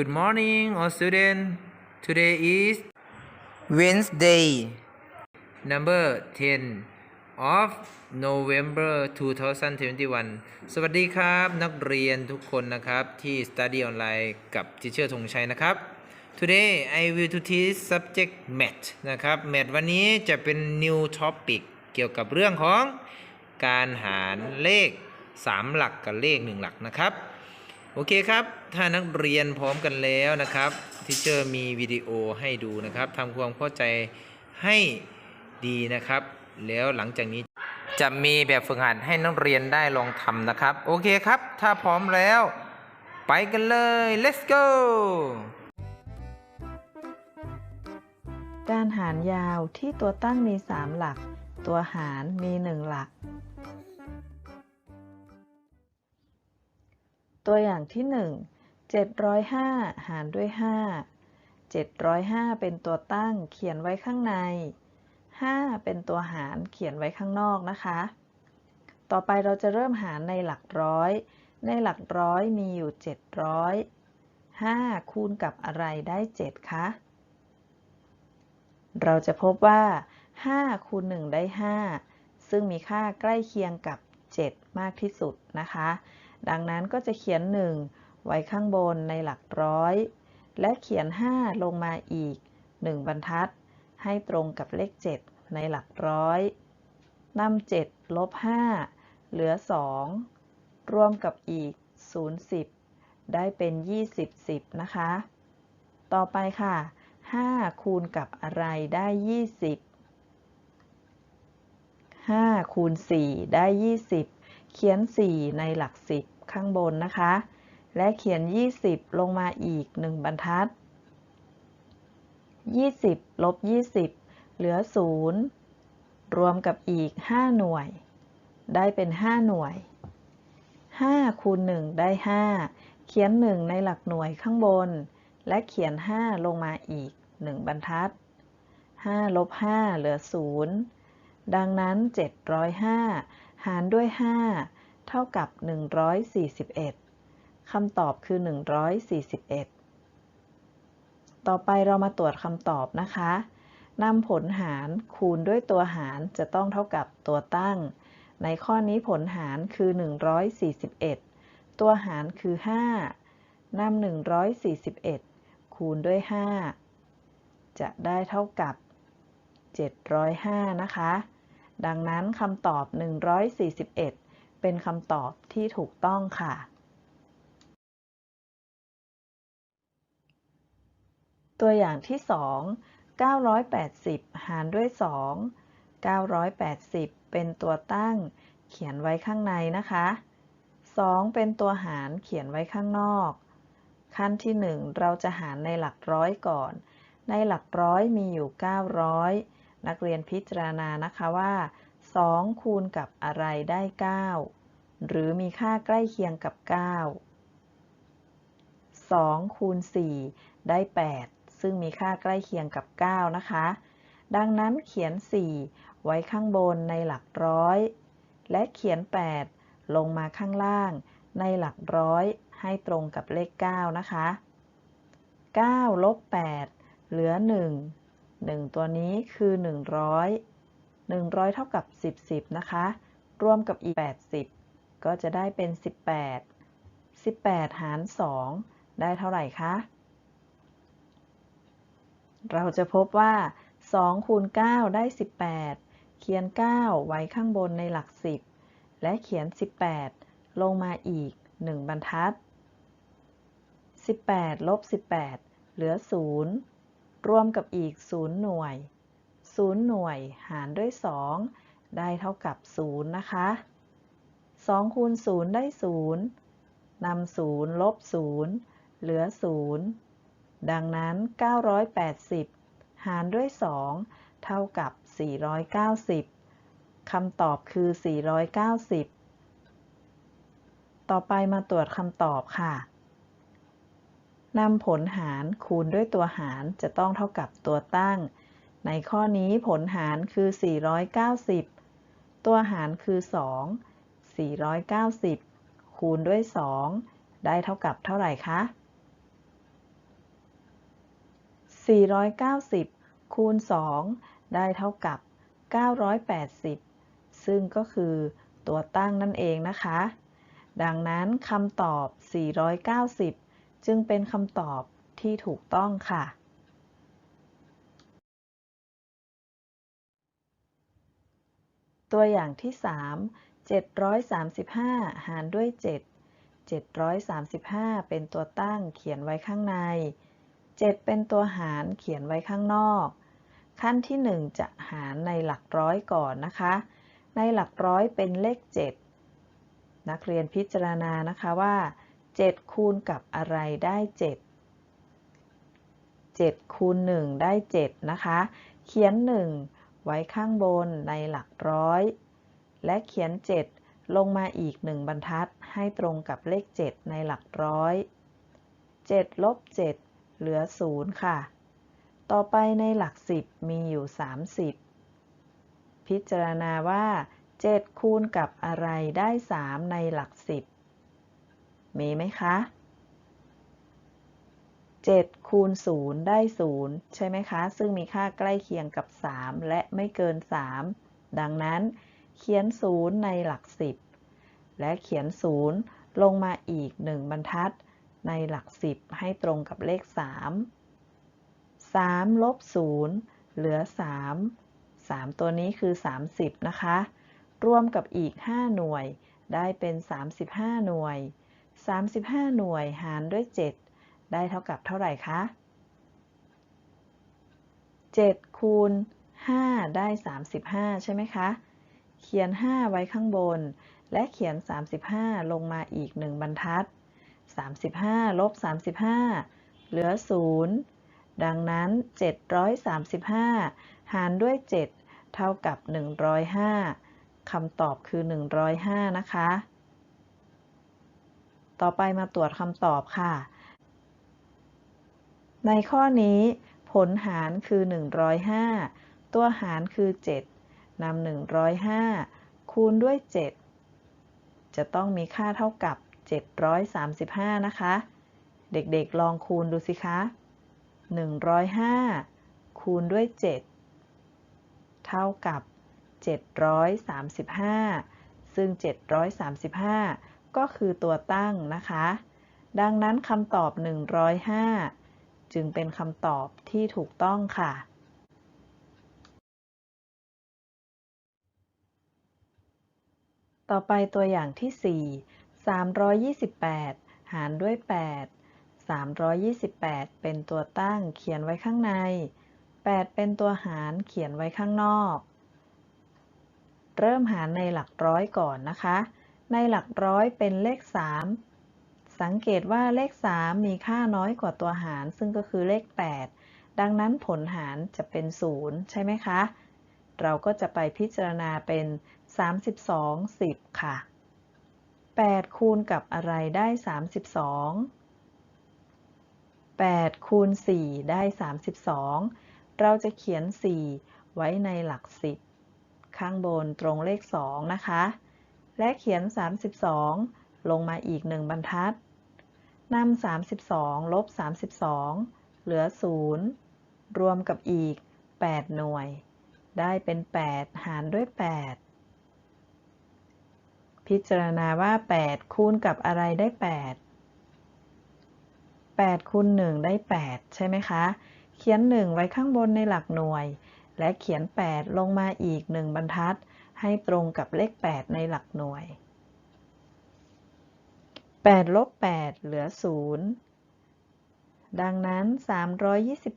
Good morning, all students. Today is Wednesday, number 10 of November 2021 สวัสดีครับนักเรียนทุกคนนะครับที่ study online กับ Teacher ธงชัยนะครับ Today I will to teach subject math นะครับ math วันนี้จะเป็น new topic เกี่ยวกับเรื่องของการหารเลข 3 หลักกับเลข 1 หลักนะครับ โอเคครับ ถ้านักเรียนพร้อมกันแล้วนะครับทิเชอร์มีวิดีโอให้ดูนะครับทำความเข้าใจให้ดีนะครับ แล้วหลังจากนี้จะมีแบบฝึกหัดให้นักเรียนได้ลองทำนะครับ โอเคครับ ถ้าพร้อมแล้ว ไปกันเลย let's go การหารยาวที่ตัวตั้งมี 3 หลัก ตัวหารมี 1 หลัก ตัวอย่างที่ 1 705 หารด้วย 5 705 เป็นตัวตั้งเขียนไว้ข้างใน 5 เป็นตัวหารเขียนไว้ข้างนอกนะคะ ต่อไปเราจะเริ่มหารในหลักร้อย ในหลักร้อยมีอยู่ 700 5 คูณกับอะไรได้ 7 คะ เราจะพบว่า 5 คูณ 1 ได้ 5 ซึ่งมีค่าใกล้เคียงกับ 7 มากที่สุดนะคะ ดังนั้นก็จะเขียน 1 ไว้ข้างบนในหลักร้อย และเขียน 5 ลงมาอีก 1 บรรทัด ให้ตรงกับเลข 7 ในหลักร้อยนำ7ลบ 5 เหลือ 2 รวมกับอีก 0 10 ได้เป็น 20 10 นะคะ ต่อไปค่ะ 5 คูณกับอะไรได้ 20 5คูณ4ได้ 20 เขียน 4 ในหลัก 10 ข้างบนนะคะ และเขียน 20 ลงมาอีก 1 บรรทัด 20 ลบ 20 เหลือ 0 รวมกับอีก 5 หน่วย ได้เป็น 5 หน่วย 5 คูณ 1 ได้ 5 เขียน 1 ในหลักหน่วยข้างบน และเขียน 5 ลงมาอีก 1 บรรทัด 5 ลบ 5 เหลือ 0 ดังนั้น 705 หารด้วย 5 เท่ากับ 141 คำตอบคือ 141 ต่อไปเรามาตรวจคำตอบนะคะนำผลหารคูณด้วยตัวหารจะต้องเท่ากับตัวตั้ง ในข้อนี้ผลหารคือ 141 ตัวหารคือ 5นำ141 คูณด้วย 5 จะได้เท่ากับ 705 นะคะ ดังนั้นคำตอบ 141 เป็นคำตอบที่ถูกต้องค่ะ ตัวอย่างที่ 2 980 หารด้วย 2 980 เป็นตัวตั้ง เขียนไว้ข้างในนะคะ 2 เป็นตัวหารเขียนไว้ข้างนอก ขั้นที่ 1 เราจะหารในหลักร้อยก่อน ในหลักร้อยมีอยู่ 900 นักเรียนพิจารณานะคะว่า2คูณกับอะไรได้ 9 หรือมีค่าใกล้เคียงกับ 9 2 คูณ 4 ได้ 8 ซึ่งมีค่าใกล้เคียงกับ 9 นะคะ ดังนั้นเขียน 4 ไว้ข้างบนในหลักร้อย และเขียน 8 ลงมาข้างล่างในหลักร้อยให้ตรงกับเลข 9 นะคะ 9 ลบ 8 เหลือ 1 1 ตัวนี้คือ 100 100 เท่ากับ 10 10 นะคะ รวมกับอีก 80 ก็จะได้เป็น 18 18 หาร 2 ได้เท่าไหร่คะ เราจะพบว่า 2 คูณ 9 ได้ 18 เขียน 9 ไว้ข้างบนในหลัก 10 และเขียน 18 ลงมาอีก 1 บรรทัด 18 ลบ 18 เหลือ 0 รวมกับอีก 0 หน่วย 0 หน่วยหารด้วย 2 ได้เท่ากับ 0 นะคะ 2คูณ0ได้ 0นำ0ลบ0เหลือ 0 ดังนั้น 980 หารด้วย 2 เท่ากับ 490 คำตอบคือ 490 ต่อไปมาตรวจคำตอบค่ะนำผลหารคูณด้วยตัวหารจะต้องเท่ากับตัวตั้ง ในข้อนี้ผลหารคือ 490 ตัวหารคือ 2 490 คูณด้วย 2 ได้เท่ากับเท่าไหร่คะ 490 คูณ 2 ได้เท่ากับ 980 ซึ่งก็คือตัวตั้งนั่นเองนะคะ ดังนั้นคำตอบ 490 จึงเป็นคำตอบที่ถูกต้องค่ะตัวอย่างที่ 3 735 หารด้วย 7 735 เป็นตัวตั้งเขียนไว้ข้างใน 7 เป็นตัวหารเขียนไว้ข้างนอก ขั้นที่ 1 จะหารในหลักร้อยก่อนนะคะ ในหลักร้อยเป็นเลข 7 นักเรียนพิจารณานะคะว่า 7 คูณกับอะไรได้ 7 7คูณ1ได้ 7 นะคะ เขียน 1 ไว้ข้างบนในหลักร้อย และเขียน 7 ลงมาอีก 1 บรรทัด ให้ตรงกับเลข 7 ในหลักร้อย 7 ลบ 7 เหลือ 0 ค่ะ ต่อไปในหลัก 10 มีอยู่ 30 พิจารณาว่า 7 คูณกับอะไรได้ 3 ในหลัก 10 มีไหมคะ 7 คูณ 0 ได้ 0 ใช่ไหมคะ ซึ่งมีค่าใกล้เคียงกับ 3 และไม่เกิน 3 ดังนั้น เขียน0ในหลัก10และเขียน0ลงมาอีก1บรรทัด ในหลัก10ให้ตรงกับเลข 3 3ลบ0เหลือ 3 3 ตัวนี้คือ 30 นะคะ รวมกับอีก 5 หน่วยได้เป็น 35 หน่วย 35 หน่วยหารด้วย 7 ได้เท่ากับเท่าไหร่คะ 7 คูณ 5 ได้ 35 ใช่ไหมคะ เขียน 5 ไว้ข้างบน และเขียน 35 ลงมาอีก 1 บรรทัด 35ลบ35 เหลือ 0 ดังนั้น 735 หารด้วย 7 เท่ากับ 105คำตอบคือ 105 นะคะ ต่อไปมาตรวจคำตอบค่ะ ในข้อนี้ ผลหารคือ 105 ตัวหารคือ 7 นำ105 คูณด้วย 7 จะต้องมีค่าเท่ากับ 735 นะคะ เด็กๆลองคูณดูสิคะ 105 คูณด้วย 7 เท่ากับ 735 ซึ่ง 735 ก็คือตัวตั้งนะคะ ดังนั้นคำตอบ 105 จึงเป็นคำตอบที่ถูกต้องค่ะ ต่อไปตัวอย่างที่ 4 328 หารด้วย 8 328 เป็นตัวตั้งเขียนไว้ข้างใน 8 เป็นตัวหารเขียนไว้ข้างนอก เริ่มหารในหลักร้อยก่อนนะคะ ในหลักร้อยเป็นเลข 3 สังเกตว่าเลข 3 มีค่าน้อยกว่าตัวหาร ซึ่งก็คือเลข 8 ดังนั้นผลหารจะเป็น 0 ใช่ไหมคะ เราก็จะไปพิจารณาเป็น 32 10 ค่ะ 8 คูณกับอะไรได้ 32 8 คูณ 4 ได้ 32 เราจะเขียน 4 ไว้ในหลัก 10 ข้างบนตรงเลข 2 นะคะ และเขียน 32 ลงมาอีก 1 บรรทัดนำ32 ลบ 32 เหลือ 0 รวมกับอีก 8 หน่วย ได้เป็น 8 หารด้วย 8 พิจารณาว่า 8 คูณกับอะไรได้ 8 8คูณ1ได้ 8 ใช่ไหมคะ เขียน 1 ไว้ข้างบนในหลักหน่วย และเขียน 8 ลงมาอีก 1 บรรทัด ให้ตรงกับเลข 8 ในหลักหน่วย 8ลบ8เหลือ 0 ดังนั้น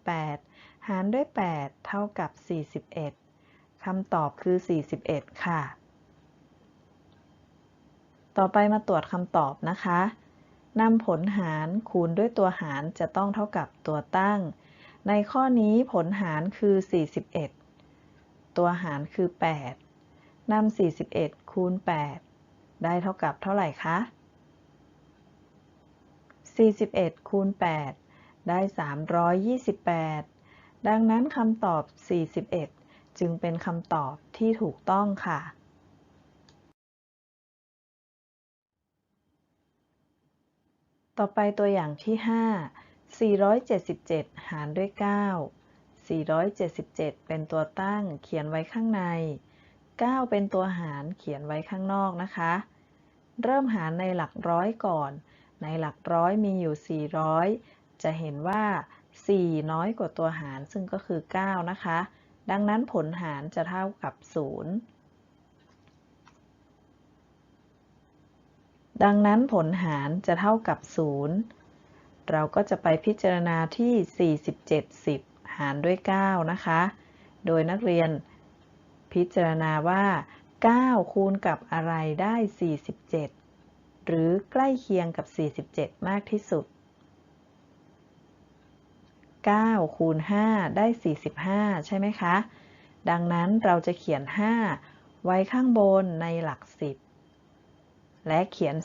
328 หารด้วย 8 เท่ากับ 41คำตอบคือ 41 ค่ะ ต่อไปมาตรวจคำตอบนะคะนำผลหารคูณด้วยตัวหารจะต้องเท่ากับตัวตั้ง ในข้อนี้ผลหารคือ 41 ตัวหารคือ 8นำ41 คูณ 8 ได้เท่ากับเท่าไหร่คะ 41 คูณ 8 ได้ 328 ดังนั้นคำตอบ 41 จึงเป็นคำตอบที่ถูกต้องค่ะ ต่อไปตัวอย่างที่ 5 477 หารด้วย 9 477 เป็นตัวตั้งเขียนไว้ข้างใน 9 เป็นตัวหารเขียนไว้ข้างนอกนะคะ เริ่มหารในหลักร้อยก่อน ในหลักร้อยมีอยู่ 400 จะเห็นว่า 4 น้อยกว่าตัวหารซึ่งก็คือ 9 นะคะ ดังนั้นผลหารจะเท่ากับ 0 ดังนั้นผลหารจะเท่ากับ 0 เราก็จะไปพิจารณาที่ 47 10 หารด้วย 9 นะคะ โดยนักเรียนพิจารณาว่า 9 คูณกับอะไรได้ 47 หรือใกล้เคียงกับ 47 มากที่สุด 9 คูณ 5 ได้ 45 ใช่ไหมคะ ดังนั้นเราจะเขียน 5 ไว้ข้างบนในหลัก 10 และเขียน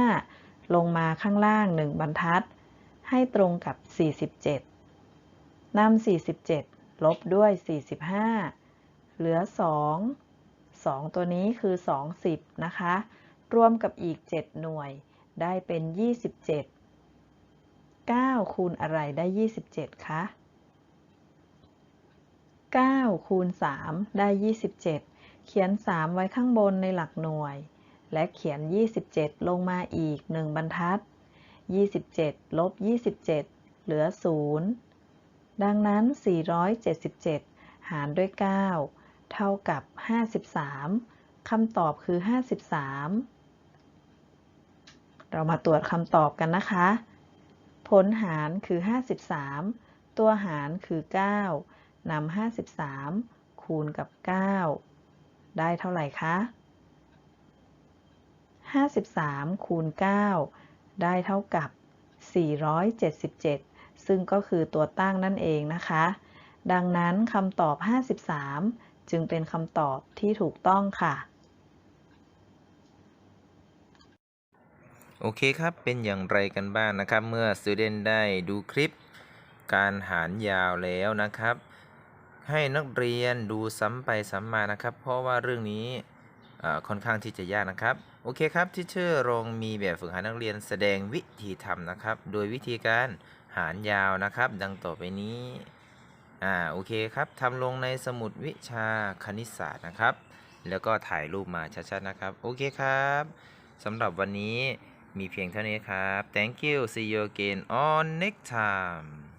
45 ลงมาข้างล่าง 1 บรรทัด ให้ตรงกับ 47 นำ 47 ลบด้วย 45 เหลือ 2 2 ตัวนี้คือ 20 นะคะ รวมกับอีก 7 หน่วย ได้เป็น 27 9 คูณอะไรได้ 27 คะ9คูณ3ได้ 27 เขียน 3 ไว้ข้างบนในหลักหน่วย และเขียน 27 ลงมาอีก 1 บรรทัด 27 ลบ 27 เหลือ 0 ดังนั้น 477 หารด้วย 9 เท่ากับ 53 คำตอบคือ 53 เรามาตรวจคำตอบกันนะคะ ผลหารคือ 53 ตัวหารคือ 9นำ53 คูณกับ 9 ได้เท่าไหร่คะ 53 คูณ 9 ได้เท่ากับ 477 ซึ่งก็คือตัวตั้งนั่นเองนะคะ ดังนั้นคำตอบ 53 จึงเป็นคำตอบที่ถูกต้องค่ะ โอเคครับ เป็นอย่างไรกันบ้างนะครับ เมื่อ student ได้ดูคลิปการหารยาวแล้วนะครับ ให้นักเรียนดูซ้ำไปซ้ำมานะครับ เพราะว่าเรื่องนี้ ค่อนข้างที่จะยากนะครับ โอเคครับที่เชอรงมีแบบฝึกหัดนักเรียนแสดงวิธีทำนะครับ โดยวิธีการหารยาวนะครับ ดังต่อไปนี้ อ่าโอเคครับทำลงในสมุดวิชาคณิตศาสตร์นะครับ แล้วก็ถ่ายรูปมาชัดๆนะครับ โอเคครับสำหรับวันนี้มีเพียงเท่านี้ครับ thank you see you again on next time